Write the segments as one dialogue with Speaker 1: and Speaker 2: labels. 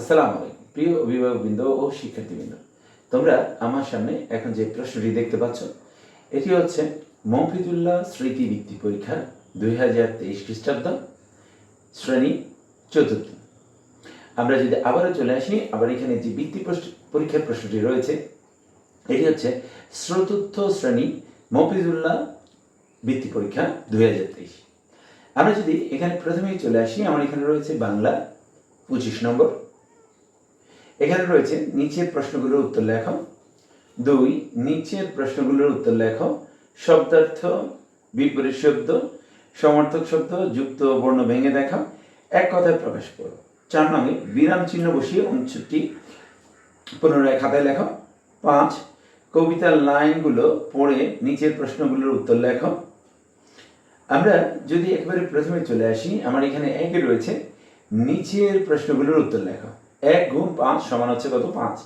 Speaker 1: আসসালাম আলাইকুম প্রিয় অভিভাবকবৃন্দ ও শিক্ষার্থীবৃন্দ তোমরা আমার সামনে এখন যে প্রশ্নটি দেখতে পাচ্ছ এটি হচ্ছে মফিদুল্লাহ স্মৃতি বৃত্তি পরীক্ষা দুই হাজার তেইশ খ্রিস্টাব্দ শ্রেণী চতুর্থ আমরা যদি আবারও চলে আসি আবার এখানে যে বৃত্তি পরীক্ষার প্রশ্নটি রয়েছে এটি হচ্ছে চতুর্থ শ্রেণী মফিজুল্লাহ বৃত্তি পরীক্ষা দুই হাজার তেইশ আমরা যদি এখানে প্রথমেই চলে আসি আমার এখানে রয়েছে বাংলা পঁচিশ নম্বর এখানে রয়েছে নিচের প্রশ্নগুলোর উত্তর লেখো দুই নিচের প্রশ্নগুলোর উত্তর লেখো শব্দার্থ বিপরীত শব্দ সমর্থক শব্দ যুক্ত বর্ণ ভেঙে দেখাও এক কথায় প্রকাশ করো চার নামে বিরাম চিহ্ন বসিয়ে উনষট্টি পুনরায় খাতায় লেখো পাঁচ কবিতার লাইনগুলো পড়ে নিচের প্রশ্নগুলোর উত্তর লেখো আমরা যদি একেবারে প্রথমে চলে আসি আমার এখানে একই রয়েছে নিচের প্রশ্নগুলোর উত্তর লেখা এক গুণ পাঁচ সমান হচ্ছে কত পাঁচ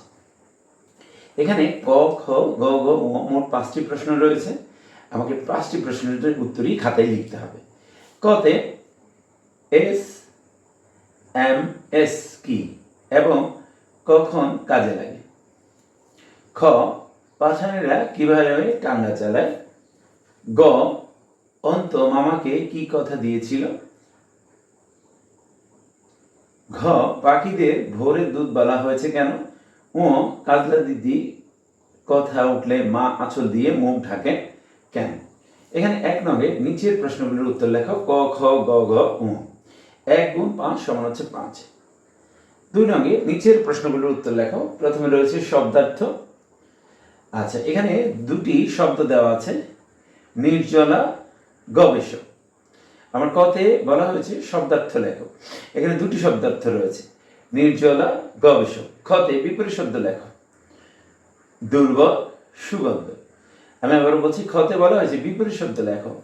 Speaker 1: এখানে ক খ গ গ মোট পাঁচটি প্রশ্ন রয়েছে আমাকে পাঁচটি প্রশ্নের উত্তরই খাতায় লিখতে হবে কতে এস এম এস কি এবং কখন কাজে লাগে খ পাঠানেরা কিভাবে টাঙ্গা চালায় গ অন্ত মামাকে কি কথা দিয়েছিল ঘ পাখিদের ভোরে দুধ বলা হয়েছে কেন ও কাজলা দিদি কথা উঠলে মা আঁচল দিয়ে মুখ ঢাকে কেন এখানে এক নগে নিচের প্রশ্নগুলির উত্তর লেখো ক খ গ ঘ উ এক গুণ পাঁচ সমান হচ্ছে পাঁচ দুই নগে নিচের প্রশ্নগুলির উত্তর লেখো প্রথমে রয়েছে শব্দার্থ আচ্ছা এখানে দুটি শব্দ দেওয়া আছে নির্জলা গবেষক আমার কতে বলা হয়েছে শব্দার্থ লেখক এখানে দুটি শব্দার্থ রয়েছে নির্জলা গবেষক ক্ষতে বিপরীত শব্দ লেখক দুর্বল সুগন্ধ আমি আবার বলছি ক্ষতে বলা হয়েছে বিপরীত শব্দ লেখক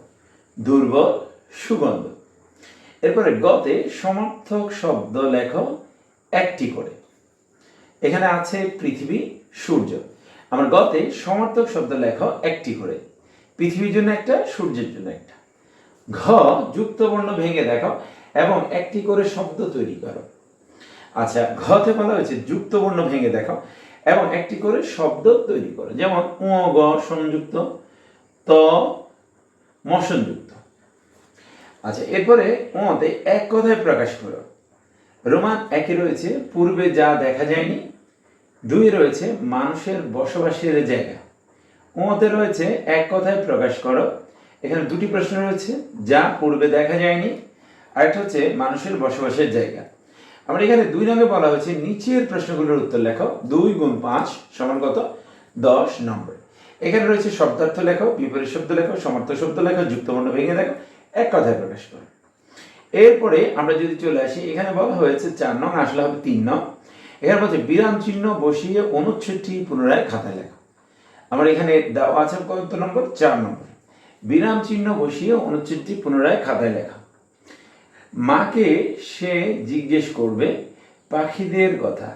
Speaker 1: দুর্বল সুগন্ধ এরপরে গতে সমার্থক শব্দ লেখক একটি করে এখানে আছে পৃথিবী সূর্য আমার গতে সমার্থক শব্দ লেখক একটি করে পৃথিবীর জন্য একটা সূর্যের জন্য একটা ঘ যুক্তবর্ণ ভেঙে দেখাও এবং একটি করে শব্দ তৈরি করো আচ্ছা ঘতে বলা হয়েছে যুক্তবর্ণ ভেঙে দেখাও এবং একটি করে শব্দ তৈরি করো যেমন উ গ সংযুক্ত ত মসনযুক্ত আচ্ছা এরপরে ওতে এক কথায় প্রকাশ করো রোমান একে রয়েছে পূর্বে যা দেখা যায়নি দুই রয়েছে মানুষের বসবাসের জায়গা ওতে রয়েছে এক কথায় প্রকাশ করো এখানে দুটি প্রশ্ন রয়েছে যা পূর্বে দেখা যায়নি আর একটা হচ্ছে মানুষের বসবাসের জায়গা আমার এখানে দুই রঙে বলা হয়েছে নিচের প্রশ্নগুলোর উত্তর লেখো দুই গুণ পাঁচ সমান কত দশ নম্বর এখানে রয়েছে শব্দার্থ লেখো বিপরীত শব্দ লেখো সমার্থ শব্দ লেখো যুক্তবর্ণ ভেঙে দেখো এক কথায় প্রকাশ করো এরপরে আমরা যদি চলে আসি এখানে বলা হয়েছে চার নং আসলে হবে তিন নং এখানে বলছে বিরাম চিহ্ন বসিয়ে অনুচ্ছেদটি পুনরায় খাতায় লেখো আমার এখানে দেওয়া আছে কত নম্বর চার নম্বর বিরাম চিহ্ন বসিয়ে অনুচ্ছেদটি পুনরায় খাতায় লেখা মাকে সে জিজ্ঞেস করবে পাখিদের কথা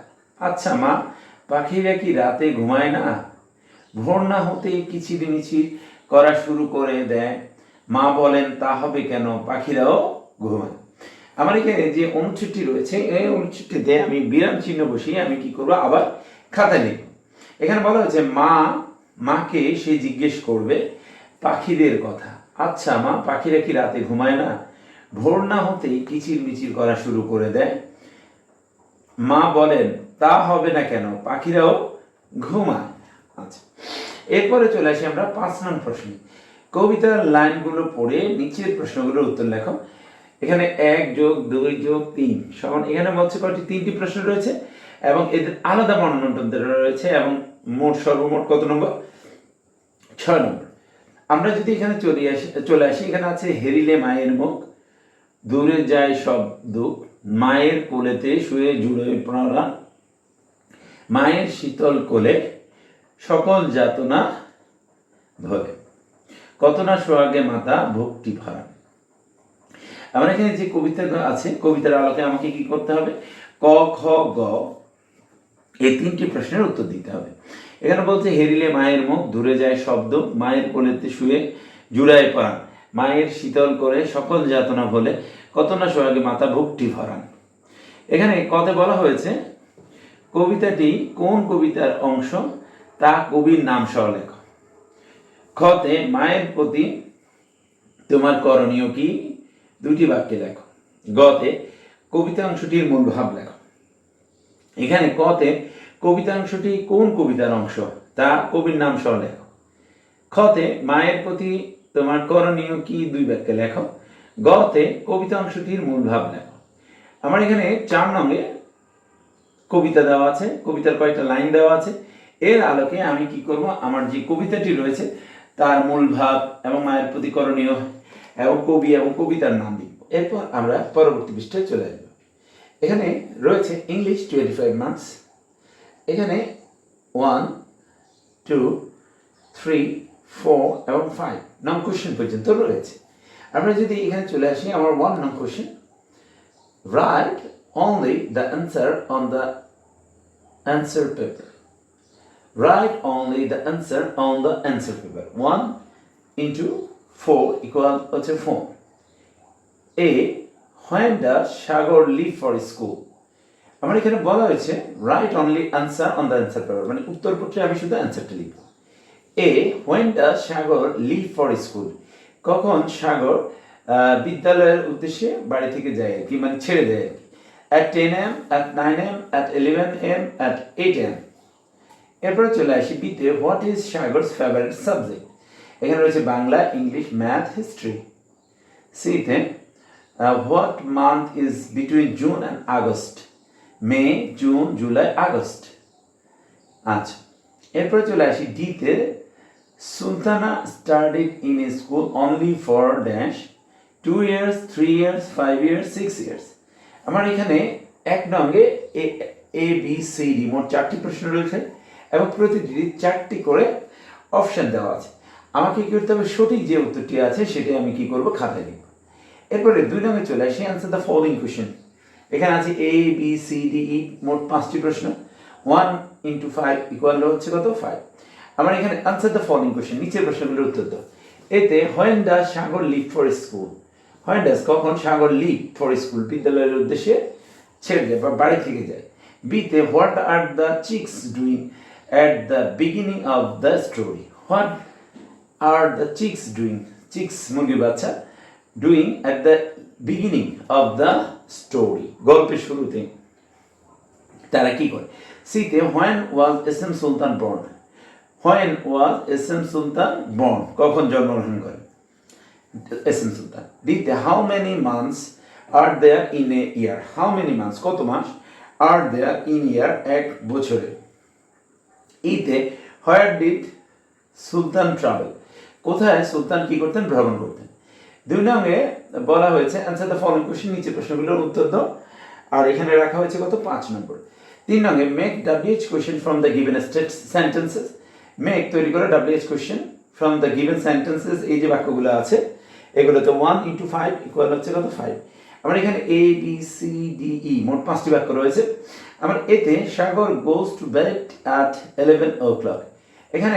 Speaker 1: আচ্ছা মা পাখিরা কি রাতে ঘুমায় না ভোর না হতে কিচিরমিচির করা শুরু করে দেয় মা বলেন তা হবে কেন পাখিরাও ঘুমায় আমার এখানে যে অনুচ্ছেদটি রয়েছে এই অনুচ্ছেদটিতে আমি বিরাম চিহ্ন বসিয়ে আমি কি করবো আবার খাতায় লিখব এখানে বলা হয়েছে মা মাকে সে জিজ্ঞেস করবে পাখিদের কথা আচ্ছা মা পাখিরা কি রাতে ঘুমায় না ভোর না হতেই কিচির মিচির করা শুরু করে দেয় মা বলেন তা হবে না কেন পাখিরাও ঘুমায় আচ্ছা এরপরে চলে আসি আমরা পাঁচ নং প্রশ্নে কবিতার লাইনগুলো পড়ে নিচের প্রশ্নগুলোর উত্তর লেখো এখানে এক যোগ দুই যোগ তিন সমান এখানে হচ্ছে কয়টি তিনটি প্রশ্ন রয়েছে এবং এদের আলাদা বর্ণনা রয়েছে এবং মোট সর্বমোট কত নম্বর ছয় নম্বর আমরা যদি এখানে চলে আসি চলে আসি এখানে আছে হেরিলে মায়ের মুখ দূরে যায় সব দুঃখ মায়ের কোলেতে শুয়ে জুড়ে প্রাণ মায়ের শীতল কোলে সকল যাতনা ধরে কত না সোহাগে মাতা ভক্তি ভরা আমার এখানে যে কবিতা আছে কবিতার আলোকে আমাকে কি করতে হবে ক খ গ এই তিনটি প্রশ্নের উত্তর দিতে হবে এখানে বলছে হেরিলে মায়ের মুখ দূরে যায় শব্দ মায়ের কোলেতে শুয়ে জুড়ায় পান মায়ের শীতল করে সকল যাতনা বলে কত না সোহাগে মাথা ভক্তি ভরান এখানে কত বলা হয়েছে কবিতাটি কোন কবিতার অংশ তা কবির নাম সহ লেখ খতে মায়ের প্রতি তোমার করণীয় কি দুটি বাক্যে লেখো গতে কবিতা অংশটির মূল ভাব লেখো এখানে কতে কবিতাংশটি কোন কবিতার অংশ তা কবির নাম সহ লেখো খতে মায়ের প্রতি তোমার করণীয় কি দুই বাক্যে লেখো গতে কবিতা অংশটির মূল ভাব লেখো আমার এখানে চার নঙ্গে কবিতা দেওয়া আছে কবিতার কয়েকটা লাইন দেওয়া আছে এর আলোকে আমি কি করব আমার যে কবিতাটি রয়েছে তার মূল ভাব এবং মায়ের প্রতি করণীয় এবং কবি এবং কবিতার নাম লিখব এরপর আমরা পরবর্তী পৃষ্ঠায় চলে যাব এখানে রয়েছে ইংলিশ টোয়েন্টি ফাইভ মান্থস এখানে ওয়ান টু থ্রি ফোর এবং ফাইভ নং কোশ্চেন পর্যন্ত রয়েছে আমরা যদি এখানে চলে আসি আমার ওয়ান নং question right only the answer on the answer paper right only the answer on the answer paper one into four equal হচ্ছে four A when the Sagar leave for school আমার এখানে বলা হয়েছে right only answer on the answer paper মানে পত্রে আমি শুধু অ্যান্সারটা লিখব A when the Sagar leave for school কখন সাগর বিদ্যালয়ের উদ্দেশ্যে বাড়ি থেকে যায় আর কি মানে ছেড়ে দেয় আর কি at ten AM at nine AM at eleven AM at eight AM এরপরে চলে আসি বিতে what is Sagar's favourite subject এখানে রয়েছে বাংলা ইংলিশ ম্যাথ হিস্ট্রি সিতে what month is between June and August May June July August আচ্ছা এরপরে চলে আসি ডিতে Sultana study in school only for dash two years three years five years six years আমার এখানে এক নঙ্গে এ বি সি ডি মোট চারটি প্রশ্ন রয়েছে এবং প্রতিটি চারটি করে অপশান দেওয়া আছে আমাকে কী করতে হবে সঠিক যে উত্তরটি আছে সেটাই আমি কি করব খাতায় লিখব এরপরে দুই নম্বরে চলে আসি অ্যান্সার দ্য ফলোইং কোয়েশন এখানে আছে A B C D E মোট পাঁচটি প্রশ্ন ওয়ান ইন্টু ফাইভ ইকুয়াল হচ্ছে কত ফাইভ আমার এখানে আনসার দ্য ফলোইং কোয়েশন নিচের প্রশ্নগুলোর উত্তর দাও এতে when the Sagar leave for school when does কখন সাগর লিভ ফর স্কুল বিদ্যালয়ের উদ্দেশ্যে ছেড়ে যায় বা বাড়ি থেকে যায় বিতে what are the chicks doing at the beginning of the story what are the chicks doing chicks মুরগি বাচ্চা doing at the beginning of the story গল্পের শুরুতে তারা কি করে সিতে when was S M Sultan born when was S M Sultan born কখন জন্মগ্রহণ করে এস এম সুলতান দিতে how many months are there in a year how many months কত মাস আর দেয়ার ইন ইয়ার এক বছরে ইতে হোয়ার ডিড সুলতান ট্রাভেল কোথায় সুলতান কি করতেন ভ্রমণ করতেন দুই নঙ্গে বলা হয়েছে অ্যান্সার দ্য ফলোয়িং কোয়েশ্চেন নিচে প্রশ্নগুলোর উত্তর দাও আর এখানে রাখা হয়েছে কত পাঁচ নম্বর তিন নঙ্গে make WH question from the given state sentences make তৈরি করে WH question from the given sentences এই যে বাক্যগুলো আছে এগুলোতে ওয়ান ইন্টু ফাইভ ইকুয়াল হচ্ছে কত ফাইভ আমার এখানে A B C D E মোট পাঁচটি বাক্য রয়েছে আমার এতে Sagar goes to bed at eleven o'clock এখানে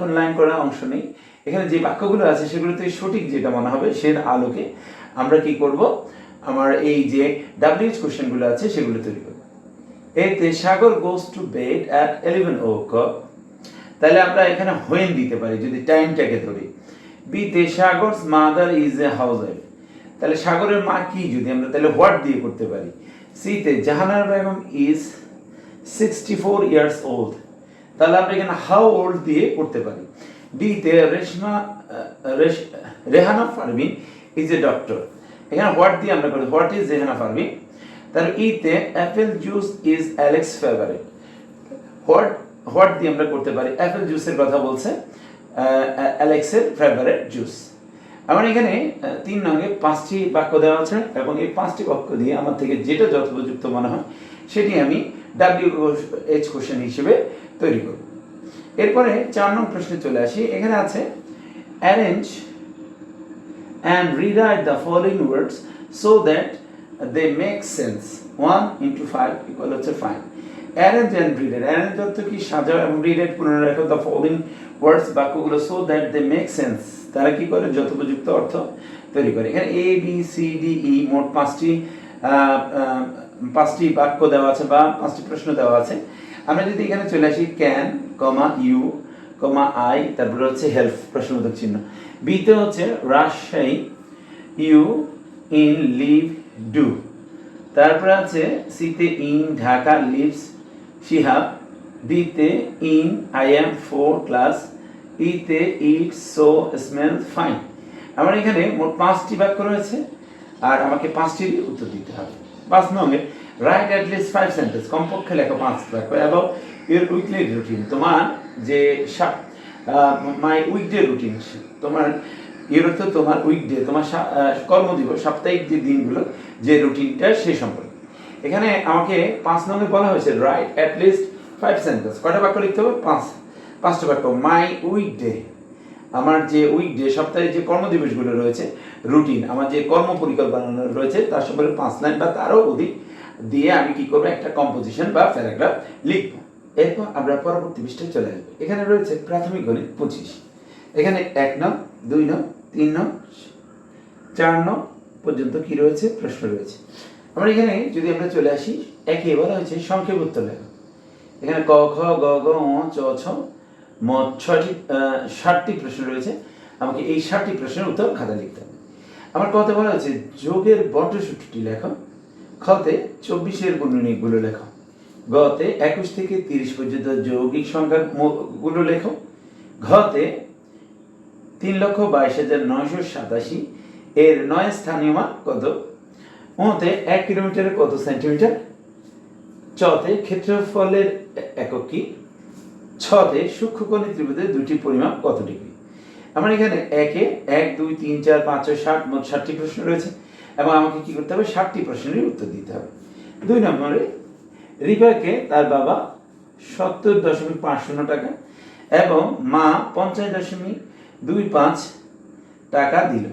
Speaker 1: কোন লাইন করা অংশ নেই এখানে যে বাক্যগুলো আছে সেগুলোতে সঠিক যেটা মনে হবে সে আলোকে আমরা কি করব আমার এই যে ডাব্লিউএইচ কোশ্চেনগুলো আছে সেগুলো তৈরি করব এতে Sagar goes to bed at eleven ও ক তাহলে আমরা এখানে হোয়েন দিতে পারি যদি টাইমটাকে ধরি বিতে Sagar's mother is a housewife তাহলে সাগরের মা কি যদি আমরা তাহলে হোয়াট দিয়ে করতে পারি সিতে Jahanara Begum is sixty four years old তাহলে আমরা এখানে হাউ ওল্ড দিয়ে করতে পারি বিতে Reshma Rehana Farmin is a doctor এখানে হোয়াট দিয়ে আমরা করি হোয়াট ইজ জেহানা ফারবি তার ইতে apple juice is Alex favourite what what দিয়ে আমরা করতে পারি অ্যাপেল জুসের কথা বলছে অ্যালেক্সের ফেভারিট জুস আমার এখানে তিন নামে পাঁচটি বাক্য দেওয়া আছে এবং এই পাঁচটি বাক্য দিয়ে আমার থেকে যেটা যথোপযুক্ত মনে হয় সেটি আমি ডাব্লিউ এইচ কোশ্চেন হিসেবে তৈরি করব এরপরে চার নম্বর প্রশ্নে চলে আসি এখানে আছে arrange and rewrite the following words so that they make sense 1 into 5 equal to 5 arrange and rewrite arrange অর্থ কি সাজাও এবং rewrite পুনরায় লেখো the following words বাক্যগুলো so that they make sense তারা কি করে যথোপযুক্ত অর্থ তৈরি করে এখানে a b c d e মোট পাঁচটি পাঁচটি বাক্য দেওয়া আছে বা পাঁচটি প্রশ্ন দেওয়া আছে আমরা যদি এখানে চলে আসি can comma you comma I তারপরে হচ্ছে হেল্প প্রশ্নোত্তর চিহ্ন বিতে হচ্ছে Rajshahi you in live do তারপরে আছে সিতে ইন ঢাকা লিভস শিহাব ডিতে in I am four class ইতে ইট সো স্মেল ফাইন আমার এখানে মোট পাঁচটি বাক্য রয়েছে আর আমাকে পাঁচটির উত্তর দিতে হবে পাঁচ নম্বর write at least five sentence কমপক্ষে লেখো পাঁচ বাক্য এবং এর উইকলি রুটিন তোমার যে সাত মাই উইক ডে রুটিন তোমার ইউরোপে তোমার উইক ডে তোমার কর্মদিবস সাপ্তাহিক যে দিনগুলো যে রুটিনটা সে সম্পর্কে এখানে আমাকে পাঁচ নামে বলা হয়েছে write at least five sentence কয়টা বাক্য লিখতে হবে পাঁচ পাঁচটা বাক্য মাই উইক ডে আমার যে উইক ডে সপ্তাহে যে কর্মদিবসগুলো রয়েছে রুটিন আমার যে কর্ম পরিকল্পনা রয়েছে তার সম্পর্কে পাঁচ লাইন বা তারও অধিক দিয়ে আমি কি করবো একটা কম্পোজিশন বা প্যারাগ্রাফ লিখবো এরপর আমরা পরবর্তী পৃষ্ঠে চলে আসবো এখানে রয়েছে প্রাথমিক গণিত পঁচিশ এখানে এক ন দুই ন তিন ন চার ন পর্যন্ত কি রয়েছে প্রশ্ন রয়েছে আমরা এখানে যদি আমরা চলে আসি একে বলা হয়েছে সংক্ষেপ উত্তর লেখা এখানে ক খ গ গ চ ছ ম ছটি ষাটটি প্রশ্ন রয়েছে আমাকে এই ষাটটি প্রশ্নের উত্তর খাতা লিখতে হবে আমার কথা বলা হয়েছে যোগের বটসূত্রটি লেখা খতে চব্বিশের গুণনীগুলো লেখা গতে একুশ থেকে তিরিশ পর্যন্ত যৌগিক সংখ্যাগুলো লেখো ঘতে তিন লক্ষ বাইশ হাজার নয়শো সাতাশি এর নয় স্থানীয় মান কত ওতে এক কিলোমিটারে কত সেন্টিমিটার চতে ক্ষেত্রফলের একক কি ছতে সূক্ষ্মকণী ত্রিভুজের দুটি পরিমাপ কত ডিগ্রি আমার এখানে একে এক দুই তিন চার পাঁচ ছয় ষাট মোট ষাটটি প্রশ্ন রয়েছে এবং আমাকে কি করতে হবে ষাটটি প্রশ্নেরই উত্তর দিতে হবে দুই নম্বরে রিবাকে তার বাবা সত্তর দশমিক পাঁচ শূন্য টাকা এবং মা পঞ্চাশ দশমিক দুই পাঁচ টাকা দিল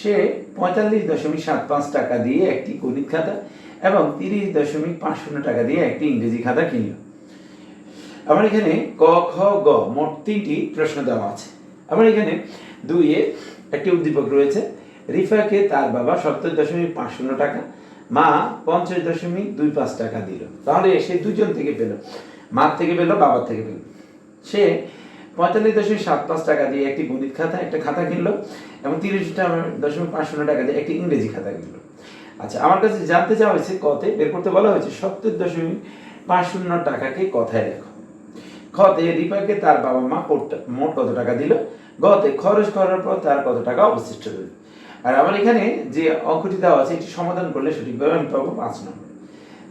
Speaker 1: সে পঁয়তাল্লিশ দশমিক সাত পাঁচ টাকা দিয়ে একটি গণিত খাতা এবং তিরিশ দশমিক পাঁচ শূন্য টাকা দিয়ে একটি ইংরেজি খাতা কিনল আমার এখানে ক খ গ মোট তিনটি প্রশ্ন দেওয়া আছে আমার এখানে দুইয়ে একটি উদ্দীপক রয়েছে রিফাকে তার বাবা সত্তর দশমিক পাঁচ শূন্য টাকা মা পঞ্চাশ দশমিক দুই পাঁচ টাকা দিল তাহলে সে দুজন থেকে পেল মার থেকে পেল বাবার থেকে পেল সে পঁয়তাল্লিশ দশমিক সাত পাঁচ টাকা দিয়ে একটি গণিত খাতা একটা খাতা কিনলো এবং তিরিশ দশমিক পাঁচ শূন্য টাকা দিয়ে একটি ইংরেজি খাতা কিনলো আচ্ছা আমার কাছে জানতে চাওয়া হয়েছে কতে বের করতে বলা হয়েছে সত্তর দশমিক পাঁচ শূন্য টাকাকে কথায় রেখো খতে রিপাকে তার বাবা মা মোট কত টাকা দিল গতে খরচ করার পর তার কত টাকা অবশিষ্ট রইল আর আমার এখানে যে অঙ্কটি দেওয়া আছে এটি সমাধান করলে সঠিকভাবে আমি পাবো পাঁচ নম্বর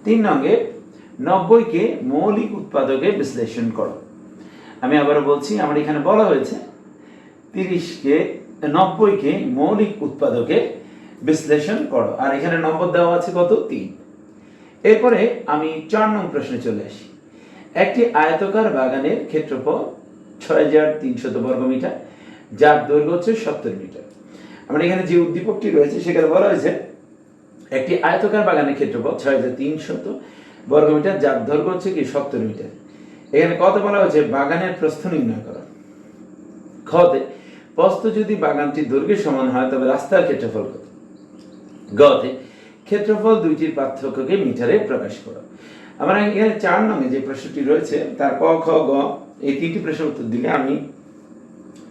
Speaker 1: তিন নঙ্গে নব্বইকে মৌলিক উৎপাদকে বিশ্লেষণ করো আমি আবার বলছি আমার এখানে বলা হয়েছে তিরিশকে নব্বইকে মৌলিক উৎপাদকে বিশ্লেষণ করো আর এখানে নম্বর দেওয়া আছে কত তিন এরপরে আমি চার নং প্রশ্নে চলে আসি একটি আয়তকার বাগানের ক্ষেত্রফল ছয় হাজার তিনশত বর্গমিটার যার দৈর্ঘ্য হচ্ছে সত্তর মিটার আমরা এখানে যে উদ্দীপকটি রয়েছে সেখানে বলা হয়েছে একটি আয়তকার বাগানের ক্ষেত্রফল ছয় হাজার তিনশত মিটার যার দৈর্ঘ্য হচ্ছে কি সত্তর মিটার এখানে কত বলা হয়েছে বাগানের প্রস্থ নির্ণয় করা খতে প্রস্থ যদি বাগানটি দৈর্ঘ্যের সমান হয় তবে রাস্তার ক্ষেত্রফল কত গতে ক্ষেত্রফল দুইটির পার্থক্যকে মিটারে প্রকাশ করো আমরা এখানে চার নামে যে প্রশ্নটি রয়েছে তার ক খ গ এই তিনটি প্রশ্নের উত্তর দিলে আমি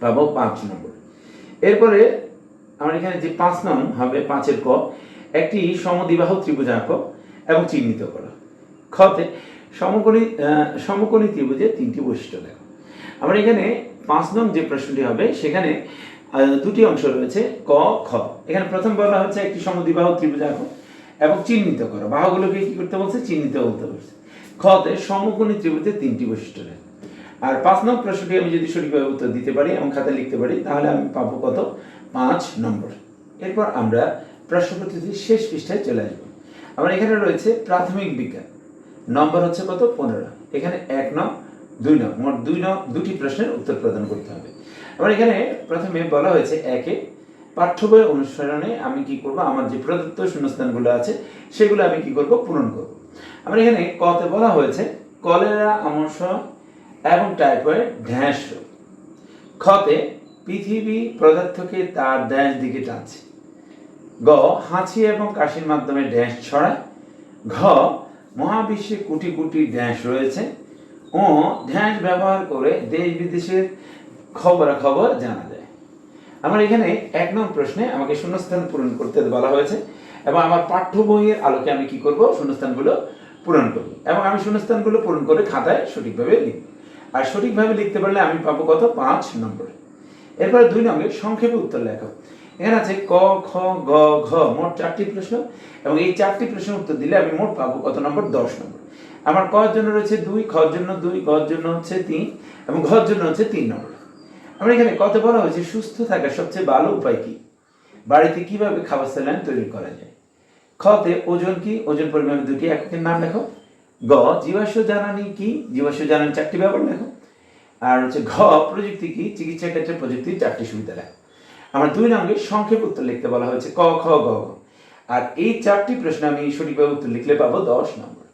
Speaker 1: পাবো পাঁচ নম্বর এরপরে আমার এখানে যে পাঁচ নং হবে পাঁচের ক একটি সমদিবাহ ত্রিভুজ আঁক এবং চিহ্নিত করো খতে সমকোণী সমকোণী ত্রিভুজের তিনটি বৈশিষ্ট্য দেখো আমার এখানে পাঁচ নং যে প্রশ্নটি হবে সেখানে দুটি অংশ রয়েছে ক খ এখানে প্রথম বলা হচ্ছে একটি সমদিবাহ ত্রিভুজ আঁক এবং চিহ্নিত করো বাহুগুলোকে কি করতে বলছে চিহ্নিত বলতে বলছে খতে সমকোণী ত্রিভুজের তিনটি বৈশিষ্ট্য দেখো আর পাঁচ নং প্রশ্নটি আমি যদি সঠিকভাবে উত্তর দিতে পারি এবং খাতা লিখতে পারি তাহলে আমি পাবো কত পাঁচ নম্বর এরপর আমরা প্রশ্ন পদ্ধতির শেষ পৃষ্ঠায় চলে আসবো আমার এখানে রয়েছে প্রাথমিক বিজ্ঞান নম্বর হচ্ছে কত পনেরো এখানে এক নং দুই নং মোট দুই নং দুটি প্রশ্নের উত্তর প্রদান করতে হবে আমার এখানে প্রথমে বলা হয়েছে একে পাঠ্য বই অনুসরণে আমি কি করব আমার যে প্রদত্ত শূন্যস্থানগুলো আছে সেগুলো আমি কি করব পূরণ করব আমার এখানে কতে বলা হয়েছে কলেরা আমর্ষ এবং টাইফয়েড ঢ্যাঁস রোগ ক্ষতে পৃথিবী পদার্থকে তার ড্যাশ দিকে টানছে গ হাঁচি এবং কাশির মাধ্যমে ড্যাশ ছড়ায় ঘ মহাবিশ্বে কোটি কোটি ড্যাশ রয়েছে ও ড্যাশ ব্যবহার করে দেশ বিদেশের খবরাখবর জানা যায় আমার এখানে এক নং প্রশ্নে আমাকে শূন্যস্থান পূরণ করতে বলা হয়েছে এবং আমার পাঠ্য বইয়ের আলোকে আমি কি করব শূন্যস্থানগুলো পূরণ করব এবং আমি শূন্যস্থানগুলো পূরণ করে খাতায় সঠিকভাবে লিখব আর সঠিকভাবে লিখতে পারলে আমি পাবো কত পাঁচ নম্বর এরপরে দুই নম্বরে সংক্ষেপে উত্তর লেখো এখানে আছে ক খ গ ঘ মোট চারটি প্রশ্ন এবং এই চারটি প্রশ্নের উত্তর দিলে আমি মোট পাবো কত নম্বর দশ নম্বর আমার কর জন্য রয়েছে দুই খর জন্য দুই গর জন্য হচ্ছে তিন এবং ঘর জন্য হচ্ছে তিন নম্বর আমরা এখানে কত বলা হয়েছে সুস্থ থাকার সবচেয়ে ভালো উপায় কি বাড়িতে কিভাবে খাবার স্যালাইন তৈরি করা যায় খতে ওজন কি ওজন পরিমাণ দুটি এককের নাম লেখো গ কি চারটি ব্যবহার আর হচ্ছে ঘ প্রযুক্তি কি চিকিৎসা ক্ষেত্রে প্রযুক্তির চারটি সুবিধা দুই সংক্ষেপ উত্তর লিখতে বলা হয়েছে ক খ গ আর এই চারটি প্রশ্ন আমি সঠিকভাবে উত্তর লিখলে পাবো দশ নম্বর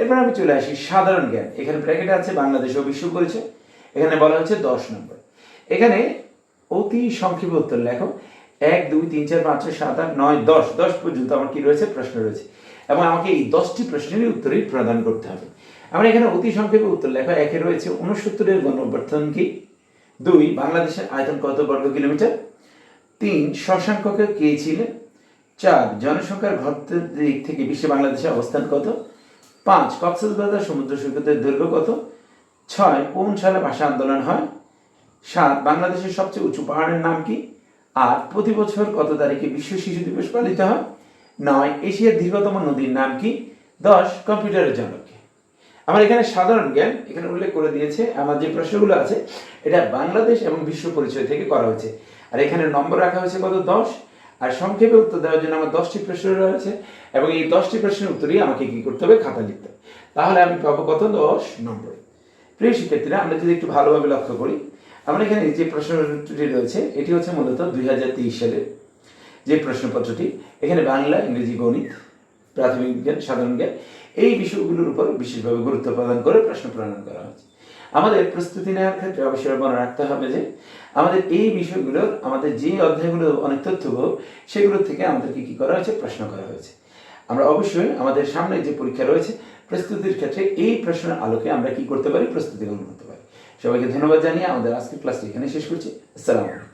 Speaker 1: এরপর আমি চলে আসি সাধারণ জ্ঞান এখানে ব্র্যাকেটে আছে বাংলাদেশ ও বিশ্ব পরিচয় এখানে বলা হচ্ছে দশ নম্বর এখানে অতি সংক্ষেপে উত্তর লেখো এক দুই তিন চার পাঁচ ছয় সাত আট নয় দশ দশ পর্যন্ত আমার কি রয়েছে প্রশ্ন রয়েছে এবং আমাকে এই দশটি প্রশ্নেরই উত্তরই প্রদান করতে হবে আমরা এখানে অতি সংক্ষেপে উত্তর লেখা একে রয়েছে উনসত্তরের গণঅভ্যর্থন কি দুই বাংলাদেশের আয়তন কত বর্গ কিলোমিটার তিন শশাঙ্ককে কে ছিলেন চার জনসংখ্যার ঘটতের দিক থেকে বিশ্বে বাংলাদেশের অবস্থান কত পাঁচ কক্সবাজার সমুদ্র সৈকতের দৈর্ঘ্য কত ছয় কোন সালে ভাষা আন্দোলন হয় সাত বাংলাদেশের সবচেয়ে উঁচু পাহাড়ের নাম কি আর প্রতি বছর কত তারিখে বিশ্ব শিশু দিবস পালিত হয় নয় এশিয়ার দীর্ঘতম নদীর নাম কি দশ কম্পিউটারের জনক আমার এখানে সাধারণ জ্ঞান এখানে উল্লেখ করে দিয়েছে আমার যে প্রশ্নগুলো আছে এটা বাংলাদেশ এবং বিশ্ব পরিচয় থেকে করা হয়েছে আর এখানে নম্বর রাখা হয়েছে কত দশ আর সংক্ষেপে উত্তর দেওয়ার জন্য আমার দশটি প্রশ্ন রয়েছে এবং এই দশটি প্রশ্নের উত্তরই আমাকে কি করতে হবে খাতা লিখতে তাহলে আমি পাবো কত দশ নম্বর প্রিয় শিক্ষার্থীরা আমরা যদি একটু ভালোভাবে লক্ষ্য করি আমরা এখানে যে প্রশ্নটি রয়েছে এটি হচ্ছে মূলত দুই সালে যে প্রশ্নপত্রটি এখানে বাংলা ইংরেজি গণিত প্রাথমিক জ্ঞান সাধারণ জ্ঞান এই বিষয়গুলোর উপর বিশেষভাবে গুরুত্ব প্রদান করে প্রশ্ন প্রণয়ন করা হয়েছে আমাদের প্রস্তুতি নেওয়ার ক্ষেত্রে অবশ্যই মনে রাখতে হবে যে আমাদের এই বিষয়গুলো আমাদের যে অধ্যায়গুলো অনেক তথ্য হোক সেগুলো থেকে আমাদেরকে কী করা হয়েছে প্রশ্ন করা হয়েছে আমরা অবশ্যই আমাদের সামনে যে পরীক্ষা রয়েছে প্রস্তুতির ক্ষেত্রে এই প্রশ্নের আলোকে আমরা কি করতে পারি প্রস্তুতি গ্রহণ করতে পারি সবাইকে ধন্যবাদ জানিয়ে আমাদের আজকে ক্লাসটি এখানে শেষ করছি আসসালামু আলাইকুম